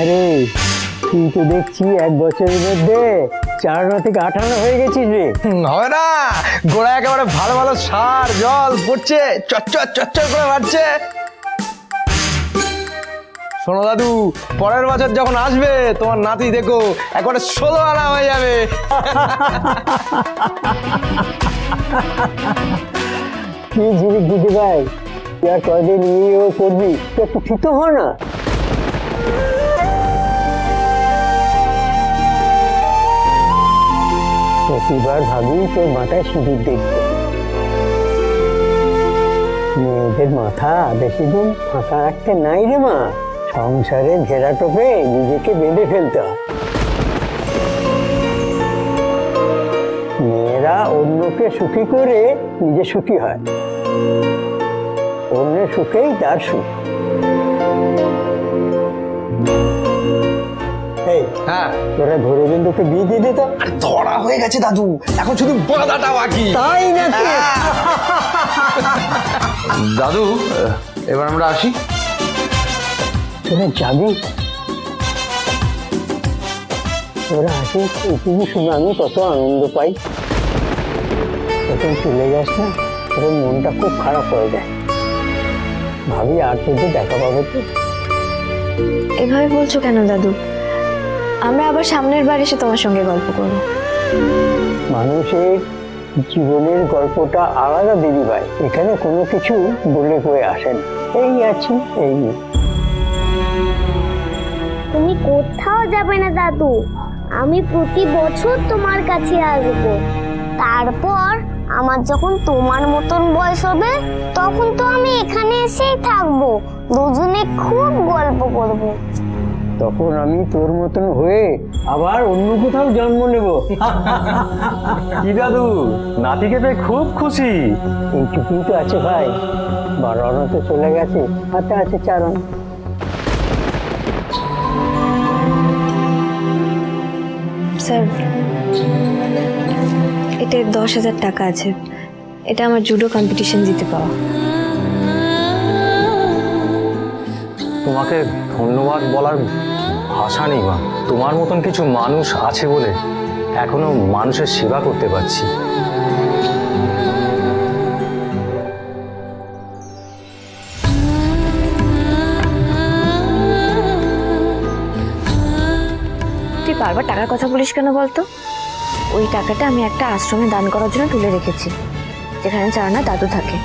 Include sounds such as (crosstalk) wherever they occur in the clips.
আরে তুই তো দেখছি এক বছরের মধ্যে চারানো থেকে আঠানো হয়ে গেছিস রে। হবে না গোড়া একেবারে ভালো ভালো সার জল পড়ছে চচ্চর চচ্চর করে বাড়ছে। শোনো দাদু পরের বছর যখন আসবে তোমার নাতি দেখো একবারে ষোলো আনা হয়ে যাবে। কি জিনিস দিদি ভাই তুই আর কয়দিন ইয়ে ও করবি তুই একটু ফিতো হ না। প্রতিবার ভাবি তোর মাথায় সিঁদুর দেখবে মেয়েদের মাথা বেশি দিন ফাঁকা রাখতে নাই রে মা। সংসারের ঘেরা টোপে নিজেকে বেঁধে ফেলতে হয়। মেয়েরা অন্যকে সুখী করে নিজে সুখী হয়। অন্যের সুখেই তার সুখ। হ্যাঁ। তোরা ধরে দিন তোকে বিয়ে দিয়ে দিত আর ধরা হয়ে গেছে দাদু। এখন শুধু বাঁধাটা বাকি তাই নাকি? (laughs) দাদু এবার আমরা আসি। তোরা যাবি তোরা আসিস? এইটুকু শুনে আমি কত আনন্দ পাই। তখন চলে যাস না? তোর মনটা খুব খারাপ হয়ে যায়। ভাবি আর তোদের দেখা পাবো তো? এভাবে বলছো কেন দাদু? আমরা আবার সামনের বার এসে তোমার সঙ্গে গল্প করব। মানুষের জীবনের গল্পটা আলাদা দিদি ভাই। এখানে কোনো কিছু বলে কয়ে আসে না এই আছি এই। তুমি কোথাও যাবে না দাদু। আমি প্রতি বছর তোমার কাছে আসব। তারপর আমার যখন তোমার মতন বয়স হবে তখন তো আমি এখানে এসেই থাকব। দুজনে খুব গল্প করব। তখন আমি তোর মতন হয়ে আবার অন্য কোথাও জন্ম নেব। কি দাদু? নাতিকে পেয়ে খুব খুশি। এইটুকুই তো আছে ভাই। বারোয়ানো তো চলে গেছে। হাতে আছে চারণ। স্যার এতে দশ হাজার টাকা আছে। এটা আমার জুডো কম্পিটিশন জিতে পাওয়া। তোমাকে ধন্যবাদ বলার ভাষা নেই মা। তোমার মতন কিছু মানুষ আছে বলে এখনও মানুষের সেবা করতে পারছি। তুই বারবার টাকার কথা বলিস কেন বলতো? ওই টাকাটা আমি একটা আশ্রমে দান করার জন্য তুলে রেখেছি, যেখানে চারানা দাদু থাকে।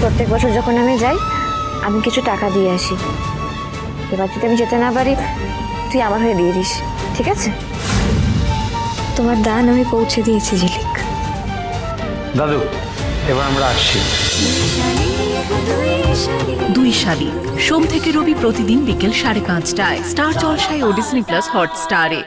প্রত্যেক বছর যখন আমি যাই আমি কিছু টাকা দিয়ে আসি। এবার যদি আমি যেতে না পারি তুই আমার হয়ে দিয়ে দিস ঠিক আছে? তোমার দান আমি পৌঁছে দিয়েছি ঝিলিক। দাদু এবার আমরা আসছি। দুই শালিক সোম থেকে রবি প্রতিদিন বিকেল সাড়ে পাঁচটায় স্টার জলসায় ও ডিসনি প্লাস হটস্টারে।